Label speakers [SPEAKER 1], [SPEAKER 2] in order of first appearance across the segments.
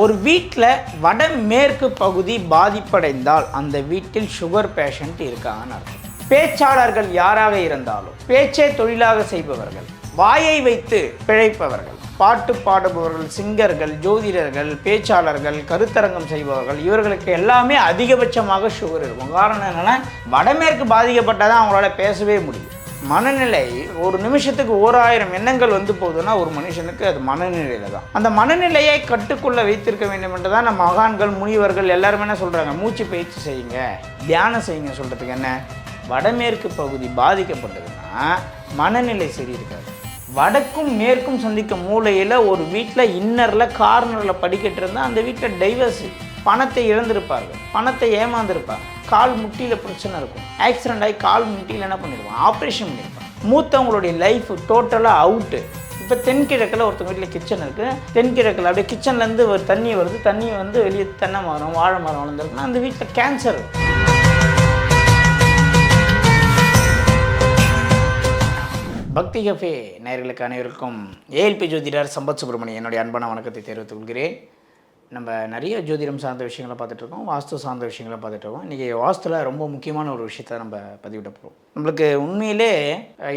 [SPEAKER 1] ஒரு வீட்டில் வடமேற்கு பகுதி பாதிப்படைந்தால் அந்த வீட்டில் சுகர் பேஷண்ட் இருக்காங்கன்னு அர்த்தம். பேச்சாளர்கள் யாராக இருந்தாலும் பேச்சை தொழிலாக செய்பவர்கள் வாயை வைத்து பிழைப்பவர்கள் பாட்டு பாடுபவர்கள் சிங்கர்கள் ஜோதிடர்கள் பேச்சாளர்கள் கருத்தரங்கம் செய்பவர்கள் இவர்களுக்கு எல்லாமே அதிகபட்சமாக சுகர் இருக்கும். காரணம் என்னென்னா வடமேற்கு பாதிக்கப்பட்டால் அவங்களால பேசவே முடியும். மனநிலை ஒரு நிமிஷத்துக்கு ஓராயிரம் எண்ணங்கள் வந்து போகுதுன்னா ஒரு மனுஷனுக்கு அது மனநிலையில தான். அந்த மனநிலையை கட்டுக்குள்ள வைத்திருக்க வேண்டும் என்று தான் நம்ம மகான்கள் முனிவர்கள் எல்லாருமே என்ன சொல்கிறாங்க மூச்சு பயிற்சி செய்யுங்க தியானம் செய்யுங்க சொல்கிறதுக்கு என்ன? வடமேற்கு பகுதி பாதிக்கப்பட்டதுன்னா மனநிலை சரி இருக்காது வடக்கும் மேற்கும் சந்திக்கும் மூலையில் ஒரு வீட்டில் இன்னரில் கார்னரில் படிக்கட்டு இருந்தால் அந்த வீட்டில் டைவர்ஸ் பணத்தை இழந்திருப்பார்கள். பணத்தை ஏமாந்துருப்பார். கால் முட்டியில் பிரச்சனை இருக்கும். ஆக்சிடென்ட் ஆகி கால் முட்டியில் என்ன பண்ணிடுவாங்க ஆப்ரேஷன் பண்ணியிருப்பாங்க மூத்தவங்களுடைய லைஃப் டோட்டலாக அவுட்டு இப்போ தென்கிழக்கில் ஒருத்தவங்க வீட்டில் கிச்சன் இருக்குது தென்கிழக்கில் அப்படியே கிச்சன்லேருந்து ஒரு தண்ணி வருது. தண்ணி வந்து வெளியே தென்னை மரம் வாழை மரம் வளர்ந்துருக்குன்னா அந்த வீட்டில் கேன்சர் பக்தி கஃபே நேர்களுக்கு அனைவருக்கும் ஏஎல்பி ஜோதிடர் சம்பத் சுப்பிரமணியன் என்னுடைய அன்பான வணக்கத்தை தெரிவித்துக் கொள்கிறேன். நம்ம நிறைய ஜோதிடம் சார்ந்த விஷயங்களை பார்த்துட்ருக்கோம் வாஸ்து சார்ந்த விஷயங்களை பார்த்துட்டு இருக்கோம். இன்றைக்கி வாஸ்துவில் ரொம்ப முக்கியமான ஒரு விஷயத்த நம்ம பதிவிட போகிறோம் நம்மளுக்கு உண்மையிலே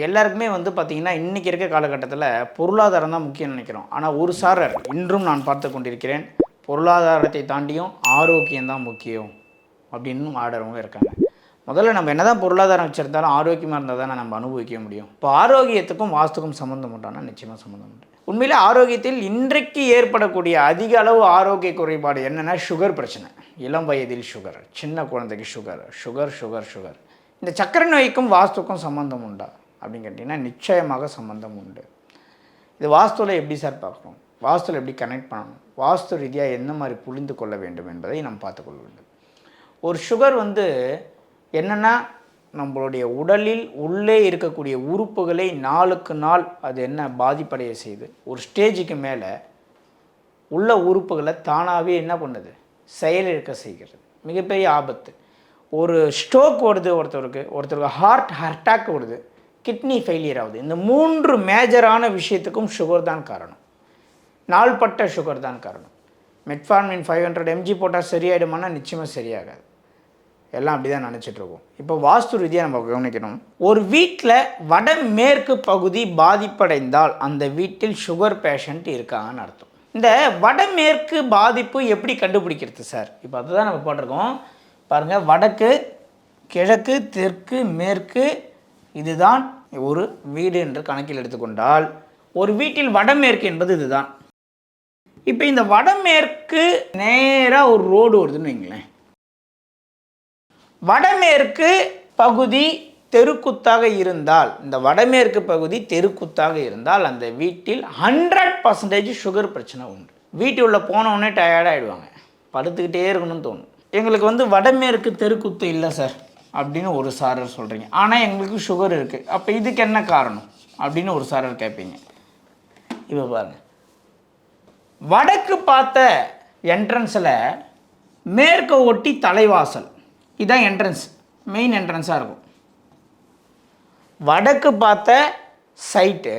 [SPEAKER 1] எல்லாருக்குமே வந்து பார்த்திங்கன்னா இன்றைக்கி இருக்க காலகட்டத்தில் பொருளாதாரம் தான் முக்கியம் நினைக்கிறோம். ஆனால் ஒரு சாரர் இன்றும் நான் பார்த்து கொண்டிருக்கிறேன் பொருளாதாரத்தை தாண்டியும் ஆரோக்கியம் தான் முக்கியம் அப்படின்னு ஆடுறவங்க இருக்காங்க. முதல்ல நம்ம என்னதான் பொருளாதாரம் வச்சுருந்தாலும் ஆரோக்கியமாக இருந்தால் தானே நம்ம அனுபவிக்க முடியும். இப்போ ஆரோக்கியத்துக்கும் வாஸ்துக்கும் சம்மந்தம் உண்டானா? நிச்சயமாக சம்மந்தம் உண்டு. உண்மையில் ஆரோக்கியத்தில் இன்றைக்கு ஏற்படக்கூடிய அதிக அளவு ஆரோக்கிய குறைபாடு என்னென்னா சுகர் பிரச்சனை. இளம் வயதில் சுகர் சின்ன குழந்தைக்கு சுகர் சுகர் சுகர் சுகர் இந்த சக்கரை நோய்க்கும் வாஸ்துக்கும் சம்மந்தம் உண்டா? அப்படின்னு கேட்டிங்கன்னா நிச்சயமாக சம்மந்தம் உண்டு. இது வாஸ்துவில் எப்படி சார் பார்க்கணும்? வாஸ்துவில் எப்படி கனெக்ட் பண்ணணும்? வாஸ்து ரீதியாக என்ன மாதிரி புரிந்து கொள்ள வேண்டும் என்பதை நாம் பார்த்துக்கொள்ள வேண்டும். ஒரு சுகர் வந்து என்னென்னா நம்மளுடைய உடலில் உள்ளே இருக்கக்கூடிய உறுப்புகளை நாளுக்கு நாள் அது என்ன பாதிப்படைய செய்யுது? ஒரு ஸ்டேஜுக்கு மேலே உள்ள உறுப்புகளை தானாகவே என்ன பண்ணுது? செயலிழக்க செய்கிறது. மிகப்பெரிய ஆபத்து. ஒரு ஸ்ட்ரோக் வருது ஒருத்தருக்கு ஒருத்தருக்கு ஹார்ட் அட்டாக் வருது. கிட்னி ஃபெயிலியர் ஆகுது. இந்த மூன்று மேஜரான விஷயத்துக்கும் சுகர் தான் காரணம். நாள்பட்ட சுகர் தான் காரணம். மெட்ஃபார்மின் ஃபைவ் ஹண்ட்ரட் எம்ஜி போட்டால் சரியாயிடுமானா நிச்சயமாக சரியாகாது. எல்லாம் அப்படி தான் நினச்சிட்ருக்கோம். இப்போ வாஸ்து ரீதியாக நம்ம கவனிக்கணும். ஒரு வீட்டில் வடமேற்கு பகுதி பாதிப்படைந்தால் அந்த வீட்டில் சுகர் பேஷண்ட் இருக்காங்கன்னு அர்த்தம். இந்த வடமேற்கு பாதிப்பு எப்படி கண்டுபிடிக்கிறது சார்? இப்போ அதுதான் நம்ம போட்டிருக்கோம். பாருங்கள் வடக்கு கிழக்கு தெற்கு மேற்கு இதுதான் ஒரு வீடு என்று கணக்கில் எடுத்துக்கொண்டால் ஒரு வீட்டில் வடமேற்கு என்பது இதுதான். இப்போ இந்த வடமேற்கு நேராக ஒரு ரோடு வருதுன்னு வைங்களேன். வடமேற்கு பகுதி தெருக்குத்தாக இருந்தால் இந்த வடமேற்கு பகுதி தெருக்குத்தாக இருந்தால் அந்த வீட்டில் ஹண்ட்ரட் பர்சன்டேஜ் சுகர் பிரச்சனை உண்டு. வீட்டு உள்ளே போனவுடனே டயர்டாகிடுவாங்க படுத்துக்கிட்டே இருக்கணும்னு தோணும். எங்களுக்கு வந்து வடமேற்கு தெருக்குத்து இல்லை சார் அப்படின்னு ஒரு சாரர் சொல்கிறீங்க ஆனால் எங்களுக்கு சுகர் இருக்குது அப்போ இதுக்கு என்ன காரணம்? அப்படின்னு ஒரு சாரர் கேட்பீங்க இப்போ பாருங்கள் வடக்கு பார்த்த என்ட்ரன்ஸில் மேற்கு ஒட்டி தலைவாசல். இதுதான் என்ட்ரன்ஸ் மெயின் என்ட்ரன்ஸாக இருக்கும். வடக்கு பார்த்த சைட்டு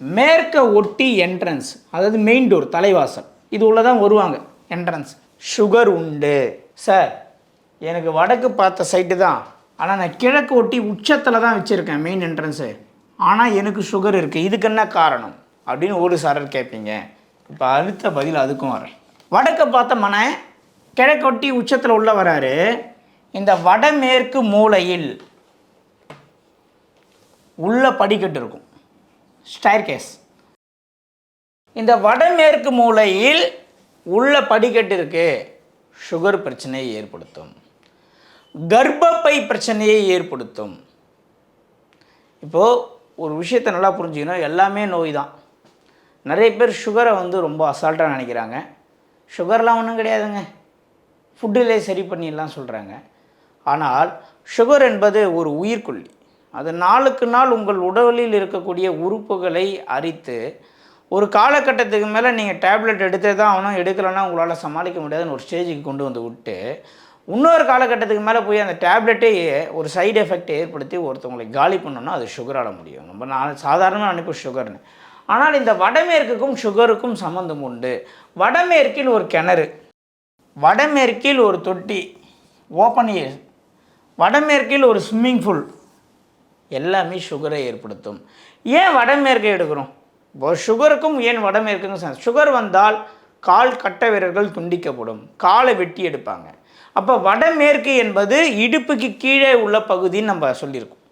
[SPEAKER 1] மேற்க ஒட்டி என்ட்ரன்ஸ் அதாவது மெயின் டோர் தலைவாசல். இது உள்ள தான் வருவாங்க என்ட்ரன்ஸ் சுகர் உண்டு. சார் எனக்கு வடக்கு பார்த்த சைட்டு தான். ஆனால் நான் கிழக்கு ஒட்டி உச்சத்தில் தான் வச்சுருக்கேன் மெயின் என்ட்ரன்ஸு ஆனால் எனக்கு சுகர் இருக்குது இதுக்கு என்ன காரணம்? அப்படின்னு ஒரு சாரர் கேட்பீங்க. இப்போ அடுத்த பதில் அதுக்கும் வரேன். வடக்கை பார்த்த மன கிழக்கொட்டி உச்சத்தில் உள்ளே வராரு. இந்த வடமேற்கு மூலையில் உள்ள படிக்கட்டு இருக்கும். ஸ்டைர் கேஸ் இந்த வடமேற்கு மூலையில் உள்ள படிக்கட்டு இருக்கு சுகர் பிரச்சனையை ஏற்படுத்தும். கர்ப்பப்பை பிரச்சனையை ஏற்படுத்தும். இப்போது ஒரு விஷயத்தை நல்லா புரிஞ்சுக்கணும். எல்லாமே நோய் தான். நிறைய பேர் சுகரை வந்து ரொம்ப அசால்ட்டாக நினைக்கிறாங்க. சுகர்லாம் ஒன்றும் கிடையாதுங்க. ஃபுட்டிலே சரி பண்ணிடலாம் சொல்கிறாங்க ஆனால் சுகர் என்பது ஒரு உயிர்கொல்லி அது நாளுக்கு நாள் உங்கள் உடலில் இருக்கக்கூடிய உறுப்புகளை அரித்து ஒரு காலகட்டத்துக்கு மேலே நீங்கள் டேப்லெட் எடுத்தே தான் ஆகணும் எடுக்கலைன்னா உங்களால் சமாளிக்க முடியாதுன்னு ஒரு ஸ்டேஜுக்கு கொண்டு வந்து விட்டு இன்னொரு காலகட்டத்துக்கு மேலே போய் அந்த டேப்லெட்டே ஒரு சைடு எஃபெக்ட் ஏற்படுத்தி ஒருத்தவங்களை காலி பண்ணோன்னா அது சுகரால் முடியும். நம்ம நான் சாதாரணமாக நினைப்போம் சுகர்னு ஆனால் இந்த வடமேற்குக்கும் சுகருக்கும் சம்மந்தம் உண்டு. வடமேற்கில் ஒரு கிணறு வடமேற்கில் ஒரு தொட்டி ஓப்பன் ஏர் வடமேற்கில் ஒரு ஸ்விம்மிங் பூல் எல்லாமே சுகரை ஏற்படுத்தும். ஏன் வடமேற்கை எடுக்கிறோம்? இப்போ சுகருக்கும் ஏன் வடமேற்குக்கும் சுகர் வந்தால் கால் கட்ட விரல்கள் துண்டிக்கப்படும். காலை வெட்டி எடுப்பாங்க. அப்போ வடமேற்கு என்பது இடுப்புக்கு கீழே உள்ள பகுதின்னு நம்ம சொல்லியிருக்கோம்.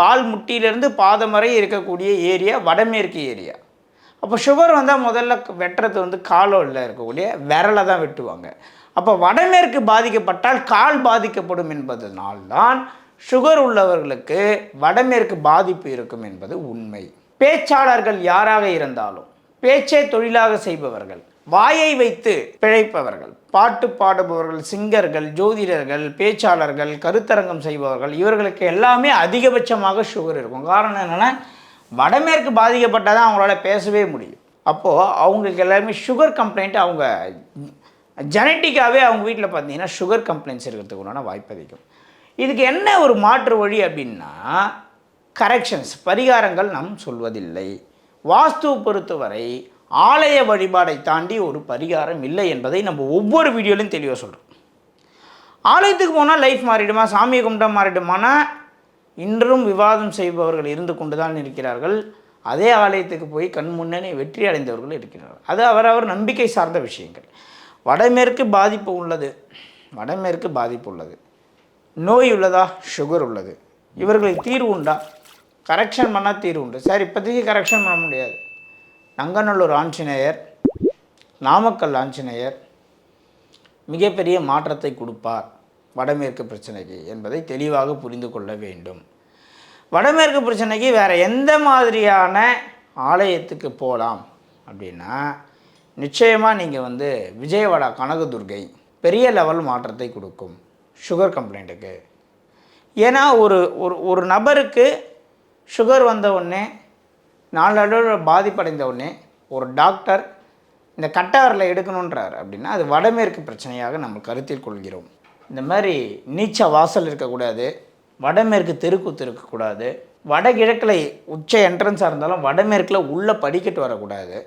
[SPEAKER 1] கால் முட்டியிலிருந்து பாதம் வரை இருக்கக்கூடிய ஏரியா வடமேற்கு ஏரியா. அப்போ சுகர் வந்தால் முதல்ல வெட்டுறது வந்து காலோவில் இருக்கக்கூடிய விரலை தான் வெட்டுவாங்க. அப்போ வடமேற்கு பாதிக்கப்பட்டால் கால் பாதிக்கப்படும் என்பதனால்தான் சுகர் உள்ளவர்களுக்கு வடமேற்கு பாதிப்பு இருக்கும் என்பது உண்மை. பேச்சாளர்கள் யாராக இருந்தாலும் பேச்சை தொழிலாக செய்பவர்கள் வாயை வைத்து பிழைப்பவர்கள் பாட்டு பாடுபவர்கள் சிங்கர்கள் ஜோதிடர்கள் பேச்சாளர்கள் கருத்தரங்கம் செய்பவர்கள் இவர்களுக்கு எல்லாமே அதிகபட்சமாக சுகர் இருக்கும். காரணம் என்னென்னா வடமேற்கு பாதிக்கப்பட்டால் தான் அவங்களால பேசவே முடியும். அப்போது அவங்களுக்கு எல்லாருமே சுகர் கம்ப்ளைண்ட் அவங்க ஜெனட்டிக்காகவே அவங்க வீட்டில் பார்த்தீங்கன்னா சுகர் கம்ப்ளைண்ட்ஸ் இருக்கிறதுக்கு உண்டான வாய்ப்பு அதிகம். இதுக்கு என்ன ஒரு மாற்று வழி அப்படின்னா கரெக்ஷன்ஸ் பரிகாரங்கள் நாம் சொல்வதில்லை. வாஸ்து பொறுத்தவரை ஆலய வழிபாடை தாண்டி ஒரு பரிகாரம் இல்லை என்பதை நம்ம ஒவ்வொரு வீடியோலையும் தெளிவாக சொல்கிறோம் ஆலயத்துக்கு போனால் லைஃப் மாறிடுமா? சாமியை கும்பிட்டா மாறிடுமானா? இன்றும் விவாதம் செய்பவர்கள் இருந்து கொண்டு தான் இருக்கிறார்கள். அதே ஆலயத்துக்கு போய் கண் முன்னே வெற்றி அடைந்தவர்கள் இருக்கிறார்கள். அது அவரவர் நம்பிக்கை சார்ந்த விஷயங்கள். வடமேற்கு பாதிப்பு உள்ளது. வடமேற்கு பாதிப்பு உள்ளது. நோய் உள்ளதா? சுகர் உள்ளது. இவர்களுக்கு தீர்வு உண்டா? கரெக்ஷன் பண்ணால் தீர்வு உண்டு. சார் இப்போதைக்கு கரெக்ஷன் பண்ண முடியாது. நங்கநல்லூர் ஆஞ்சநேயர் நாமக்கல் ஆஞ்சநேயர் மிகப்பெரிய மாற்றத்தை கொடுப்பார் வடமேற்கு பிரச்சனைக்கு என்பதை தெளிவாக புரிந்து கொள்ள வேண்டும். வடமேற்கு பிரச்சனைக்கு வேறு எந்த மாதிரியான ஆலயத்துக்கு போகலாம் அப்படின்னா நிச்சயமாக நீங்கள் வந்து விஜயவாடா கனகதுர்கை பெரிய லெவல் மாற்றத்தை கொடுக்கும். சுகர் கம்ப்ளைண்ட்டுக்கு ஏன்னா ஒரு ஒரு ஒரு நபருக்கு சுகர் வந்த உடனே நாளடைவில் பாதிப்படைந்த உடனே ஒரு டாக்டர் இந்த கட்டவரில் எடுக்கணுன்றார் அப்படின்னா அது வடமேற்கு பிரச்சனையாக நம்ம கருத்தில் கொள்கிறோம். இந்த மாதிரி நீச்ச வாசல் இருக்கக்கூடாது வடமேற்கு தெருக்கூத்து இருக்கக்கூடாது வடகிழக்கில் உச்ச என்ட்ரன்ஸாக இருந்தாலும் வடமேற்கில் உள்ளே படிக்கட்டு வரக்கூடாது.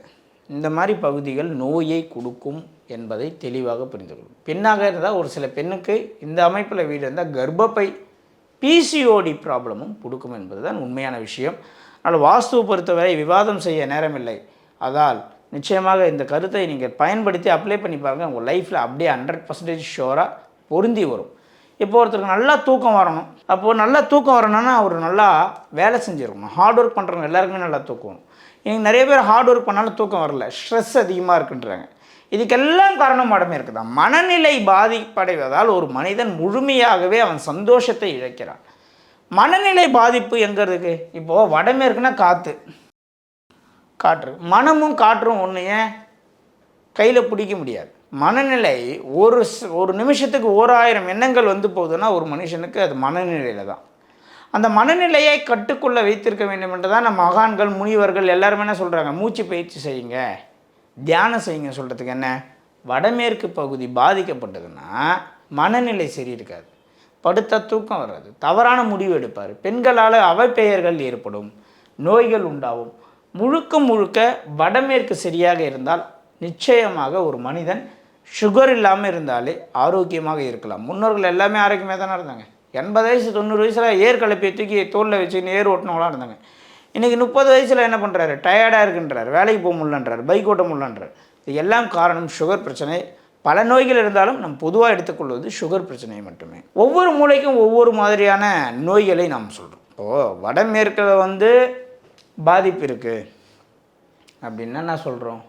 [SPEAKER 1] இந்த மாதிரி பகுதிகள் நோயை கொடுக்கும் என்பதை தெளிவாக புரிந்து கொள்ளும் பெண்ணாக இருந்தால் ஒரு சில பெண்ணுக்கு இந்த அமைப்பில் வீடு இருந்தால் கர்ப்பப்பை பிசிஓடி ப்ராப்ளமும் கொடுக்கும் என்பது தான் உண்மையான விஷயம். ஆனால் வாஸ்துவை பொறுத்தவரை விவாதம் செய்ய நேரமில்லை. அதால் நிச்சயமாக இந்த கருத்தை நீங்கள் பயன்படுத்தி அப்ளை பண்ணி பாருங்கள் உங்கள் லைஃப்பில் அப்படியே ஹண்ட்ரட் பர்சன்டேஜ் ஷோராக பொருந்தி வரும். இப்போ ஒருத்தருக்கு நல்லா தூக்கம் வரணும். அப்போது நல்லா தூக்கம் வரணும்னா அவர் நல்லா வேலை செஞ்சிருக்கணும். ஹார்ட் ஒர்க் பண்ணுறவங்க எல்லாருக்குமே நல்லா தூக்கம் எனக்கு நிறைய பேர் ஹார்ட் ஒர்க் பண்ணாலும் தூக்கம் வரல. ஸ்ட்ரெஸ் அதிகமாக இருக்குன்றாங்க. இதுக்கெல்லாம் காரணம் மடமே இருக்குதான். மனநிலை பாதிப்படைவதால் ஒரு மனிதன் முழுமையாகவே அவன் சந்தோஷத்தை இழக்கிறான். மனநிலை பாதிப்பு எங்கே இருக்கு? இப்போது வடமேற்குனா காற்று காற்று. மனமும் காற்றும் ஒன்று ஏன்? கையில் பிடிக்க முடியாது. மனநிலை ஒரு ஒரு நிமிஷத்துக்கு ஓராயிரம் எண்ணங்கள் வந்து போகுதுன்னா ஒரு மனுஷனுக்கு அது மனநிலையில் தான் அந்த மனநிலையை கட்டுக்குள்ளே வைத்திருக்க வேண்டும் என்று தான் நம்ம மகான்கள் முனிவர்கள் எல்லாருமே என்ன சொல்கிறாங்க மூச்சு பயிற்சி செய்யுங்க. தியானம் செய்யுங்க சொல்கிறதுக்கு என்ன? வடமேற்கு பகுதி பாதிக்கப்பட்டதுன்னா மனநிலை சரி இருக்காது படுத்த தூக்கம் வராது. தவறான முடிவு எடுப்பார். பெண்களால் அவப்பெயர்கள் ஏற்படும். நோய்கள் உண்டாகும். முழுக்க முழுக்க வடமேற்கு சரியாக இருந்தால் நிச்சயமாக ஒரு மனிதன் சுகர் இல்லாமல் இருந்தாலே ஆரோக்கியமாக இருக்கலாம். முன்னோர்கள் எல்லாமே ஆரோக்கியமாக தானே இருந்தாங்க. எண்பது வயசு தொண்ணூறு வயசில் ஏர் கலப்பையை தூக்கி தோளில் வச்சுக்கின்னு ஏர் ஓட்டினவங்களாம் இருந்தாங்க. இன்றைக்கி முப்பது வயசில் என்ன பண்ணுறாரு டயர்டாக இருக்குன்றார். வேலைக்கு போக முடியலன்றார். பைக் ஓட்ட முடியலன்றார். இது எல்லாம் காரணம் சுகர் பிரச்சனை. பல நோய்கள் இருந்தாலும் நம் பொதுவாக எடுத்துக்கொள்வது சுகர் பிரச்சனை மட்டுமே. ஒவ்வொரு மூளைக்கும் ஒவ்வொரு மாதிரியான நோய்களை நாம் சொல்கிறோம் இப்போது வடமேற்கில் வந்து பாதிப்பு இருக்குது அப்படின்னா நான் சொல்கிறோம்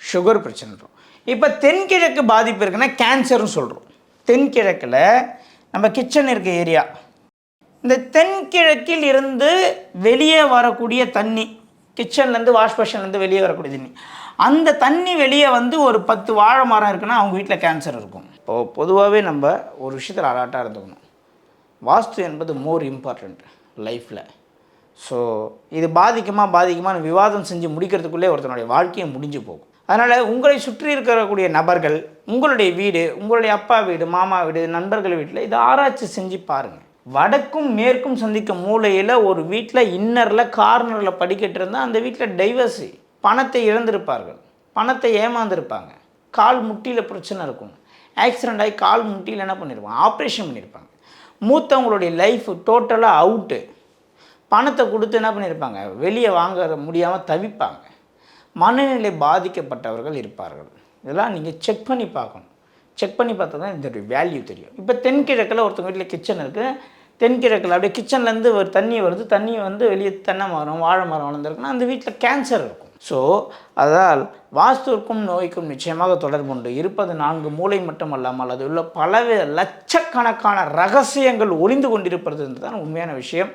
[SPEAKER 1] சுகர் பிரச்சனைன்றோம். இப்போ தென்கிழக்கு பாதிப்பு இருக்குன்னா கேன்சர்னு சொல்கிறோம் தென்கிழக்கில் நம்ம கிச்சன் இருக்க ஏரியா இந்த தென்கிழக்கில் இருந்து வெளியே வரக்கூடிய தண்ணி கிச்சன்லேருந்து வாஷ் பேஷன்லேருந்து வெளியே வரக்கூடிய தண்ணி. அந்த தண்ணி வெளியே வந்து ஒரு பத்து வாழை மரம் இருக்குன்னா அவங்க வீட்டில் கேன்சர் இருக்கும். இப்போது பொதுவாகவே நம்ம ஒரு விஷயத்தில் அலாட்டாக இருந்துக்கணும். வாஸ்து என்பது மோர் இம்பார்ட்டண்ட் லைஃப்பில் ஸோ இது பாதிக்குமா பாதிக்குமான்னு விவாதம் செஞ்சு முடிக்கிறதுக்குள்ளே ஒருத்தனுடைய வாழ்க்கையை முடிஞ்சு போகும். அதனால் உங்களை சுற்றி இருக்கக்கூடிய நபர்கள் உங்களுடைய வீடு உங்களுடைய அப்பா வீடு மாமா வீடு நண்பர்கள் வீட்டில் இதை ஆராய்ச்சி செஞ்சு பாருங்கள் வடக்கும் மேற்கும் சந்திக்கும் மூலையில் ஒரு வீட்டில் இன்னரில் கார்னரில் படிக்கட்டு இருந்தால் அந்த வீட்டில் டைவர்ஸி பணத்தை இழந்திருப்பார்கள். பணத்தை ஏமாந்துருப்பாங்க. கால் முட்டியில் பிரச்சனை இருக்கும். ஆக்சிடெண்ட் ஆகி கால் முட்டியில் என்ன பண்ணியிருப்பாங்க ஆப்ரேஷன் பண்ணியிருப்பாங்க மூத்தவங்களுடைய லைஃப் டோட்டலாக அவுட்டு பணத்தை கொடுத்து என்ன பண்ணியிருப்பாங்க வெளியே வாங்க முடியாமல் தவிப்பாங்க. மனநிலை பாதிக்கப்பட்டவர்கள் இருப்பார்கள். இதெல்லாம் நீங்கள் செக் பண்ணி பார்க்கணும். செக் பண்ணி பார்த்தா தான் இதோடைய வேல்யூ தெரியும். இப்போ தென்கிழக்கில் ஒருத்தவங்க வீட்டில் கிச்சன் இருக்குது தென்கிழக்கில் அப்படியே கிச்சன்லேருந்து ஒரு தண்ணி வருது. தண்ணி வந்து வெளியே தென்னை மரம் வாழை மரம் வளர்ந்துருக்குன்னா அந்த வீட்டில் கேன்சர் இருக்கும். ஸோ அதால் வாஸ்துவிற்கும் நோய்க்கும் நிச்சயமாக தொடர்பு உண்டு. இருப்பது நான்கு மூளை மட்டுமல்லாமல் அது உள்ள பலவித லட்சக்கணக்கான ரகசியங்கள் ஒளிந்து கொண்டிருப்பது தான் உண்மையான விஷயம்.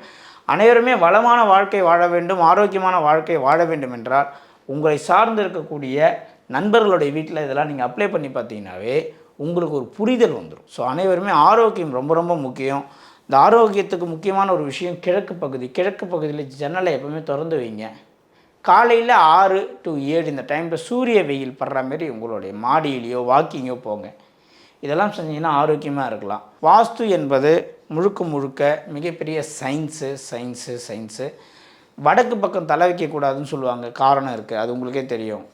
[SPEAKER 1] அனைவருமே வளமான வாழ்க்கை வாழ வேண்டும் ஆரோக்கியமான வாழ்க்கை வாழ வேண்டும் என்றால் உங்களை சார்ந்து இருக்கக்கூடிய நண்பர்களுடைய வீட்டில் இதெல்லாம் நீங்கள் அப்ளை பண்ணி பார்த்தீங்கன்னாவே உங்களுக்கு ஒரு புரிதல் வந்துடும். ஸோ அனைவருமே ஆரோக்கியம் ரொம்ப ரொம்ப முக்கியம். இந்த ஆரோக்கியத்துக்கு முக்கியமான ஒரு விஷயம் கிழக்கு பகுதி. கிழக்கு பகுதியில் ஜன்னலை எப்பவுமே திறந்து வைங்க. காலையில் ஆறு டு ஏழு இந்த டைமில் சூரிய வெயில் படுற மாதிரி உங்களுடைய மாடியிலையோ வாக்கிங்கோ போங்க. இதெல்லாம் செஞ்சீங்கன்னா ஆரோக்கியமாக இருக்கலாம். வாஸ்து என்பது முழுக்க முழுக்க மிகப்பெரிய சயின்ஸு சயின்ஸு சயின்ஸு வடக்கு பக்கம் தலை வைக்கக்கூடாதுன்னு சொல்லுவாங்க. காரணம் இருக்குது அது உங்களுக்கே தெரியும்.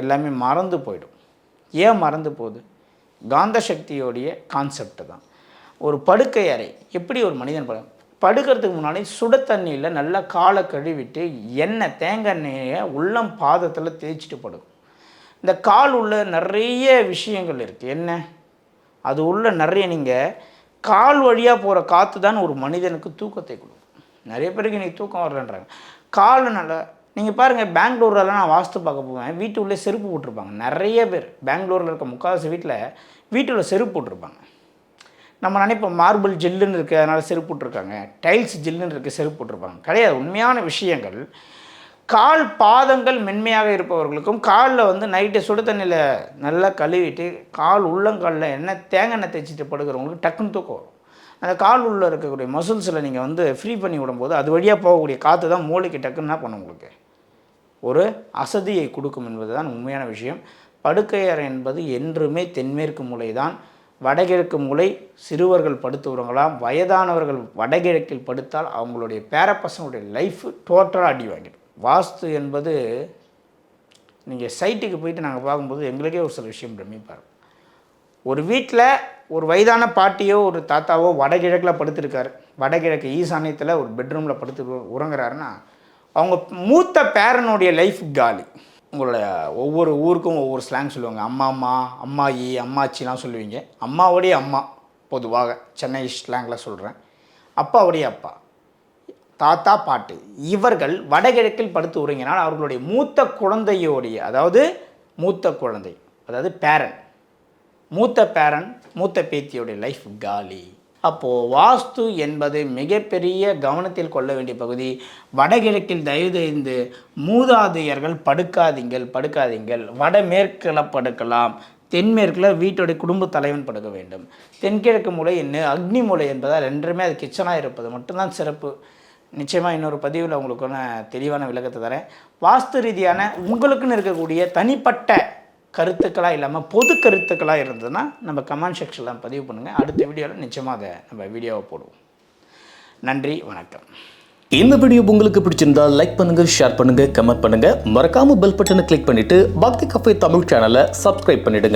[SPEAKER 1] எல்லாமே மறந்து போயிடும். ஏன் மறந்து போகுது? காந்த சக்தியோடைய கான்செப்ட் தான். ஒரு படுக்கை அறை. எப்படி ஒரு மனிதன் படு படுக்கிறதுக்கு முன்னாடி சுட தண்ணியில் நல்லா காலை கழுவிட்டு எண்ணெய் தேங்காய் எண்ணெயை உள்ளம் பாதத்தில் தேய்ச்சிட்டு படுக்கும். இந்த கால் உள்ள நிறைய விஷயங்கள் இருக்குது என்ன? அது உள்ள நிறைய நீங்கள் கால் வழியாக போகிற காற்று தான் ஒரு மனிதனுக்கு தூக்கத்தை கொடுக்கும். நிறைய பேருக்கு இன்றைக்கி தூக்கம் வரலன்றாங்க. கால் நீங்கள் பாருங்கள் பெங்களூர்லலாம் நான் வாஸ்து பார்க்க போவேன். வீட்டு உள்ளே செருப்பு போட்டிருப்பாங்க. நிறைய பேர் பெங்களூரில் இருக்க முக்கால்வாசி வீட்டில் வீட்டில் செருப்பு போட்டிருப்பாங்க. நம்ம நினைப்போம் மார்பிள் ஜில்லுன்னு இருக்குது அதனால் செருப்பு போட்டிருக்காங்க. டைல்ஸ் ஜில்லுன்னு இருக்குது செருப்பு போட்டிருப்பாங்க. கிடையாது உண்மையான விஷயங்கள். கால் பாதங்கள் மென்மையாக இருப்பவர்களுக்கும் காலில் வந்து நைட்டு சுடு தண்ணியில் நல்லா கழுவிட்டு கால் உள்ளங்காலில் எண்ணெய் தேங்காய் எண்ணெய் தேய்ச்சிட்டு படுக்கிறவங்களுக்கு டக்குன்னு தூக்கம் வரும். அந்த கால் உள்ளே இருக்கக்கூடிய மசில்ஸில் நீங்கள் வந்து ஃப்ரீ பண்ணி விடும்போது அது வழியாக போகக்கூடிய காற்று தான் மூளைக்கு டக்குன்னு பண்ண பண்ணும் உங்களுக்கு? ஒரு அசதியை கொடுக்கும் என்பது தான் உண்மையான விஷயம். படுக்கையறை என்பது என்றுமே தென்மேற்கு மூலை தான். வடகிழக்கு மூலை சிறுவர்கள் படுத்துவங்களாம் வயதானவர்கள் வடகிழக்கில் படுத்தால் அவங்களுடைய பேரப்பசங்களுடைய லைஃப் டோட்டலாக அடி வாங்கிடும். வாஸ்து என்பது நீங்கள் சைட்டுக்கு போயிட்டு நாங்கள் பார்க்கும்போது எங்களுக்கே ஒரு சில விஷயம் பிரமிப்பார். ஒரு வீட்டில் ஒரு வயதான பாட்டியோ ஒரு தாத்தாவோ வடகிழக்கில் படுத்திருக்காரு. வடகிழக்கு ஈசானியத்தில் ஒரு பெட்ரூமில் படுத்து உறங்குறாருன்னா அவங்க மூத்த பேரனுடைய லைஃப் காலி. உங்களோட ஒவ்வொரு ஊருக்கும் ஒவ்வொரு ஸ்லாங் சொல்லுவாங்க. அம்மா அம்மா அம்மாயி அம்மாச்சிலாம் சொல்லுவீங்க. அம்மாவுடைய அம்மா பொதுவாக சென்னை ஸ்லாங்கில் சொல்கிறேன் அப்பாவுடைய அப்பா தாத்தா பாட்டு இவர்கள் வடகிழக்கில் படுத்து உறங்கினால் அவர்களுடைய மூத்த குழந்தையோடைய அதாவது மூத்த குழந்தை அதாவது பேரன் மூத்த பேரன் மூத்த பேத்தியோடைய லைஃப் காலி. அப்போது வாஸ்து என்பது மிகப்பெரிய கவனத்தில் கொள்ள வேண்டிய பகுதி. வடகிழக்கில் தயவு செய்து மூதாதையர்கள் படுக்காதீங்கள் படுக்காதீங்கள். வடமேற்கில் படுக்கலாம். தென்மேற்கில் வீட்டுடைய குடும்ப தலைவன் படுக்க வேண்டும். தென்கிழக்கு மூலை என்ன? அக்னி மூலை என்பதால் ரெண்டுமே அது கிச்சனாக இருப்பது. மட்டும்தான் சிறப்பு. நிச்சயமாக இன்னொரு பதிவில் உங்களுக்கு நான் தெளிவான விளக்கத்தை தரேன். வாஸ்து ரீதியான உங்களுக்குன்னு இருக்கக்கூடிய தனிப்பட்ட கருத்துக்களாக இல்லாமல் பொது கருத்துக்களாக இருந்ததுன்னா நம்ம கமெண்ட் செக்ஷனில் பதிவு பண்ணுங்கள் அடுத்த வீடியோவில் நிச்சயமாக அதை நம்ம வீடியோவை போடுவோம். நன்றி வணக்கம்.
[SPEAKER 2] இந்த வீடியோ உங்களுக்கு பிடிச்சிருந்தா லைக் பண்ணுங்க ஷேர் பண்ணுங்க கமெண்ட் பண்ணுங்க. மறக்காம பெல் பட்டனை கிளிக் பண்ணிட்டு பக்தி கஃபே தமிழ் சேனலை சப்ஸ்கிரைப் பண்ணிடுங்க.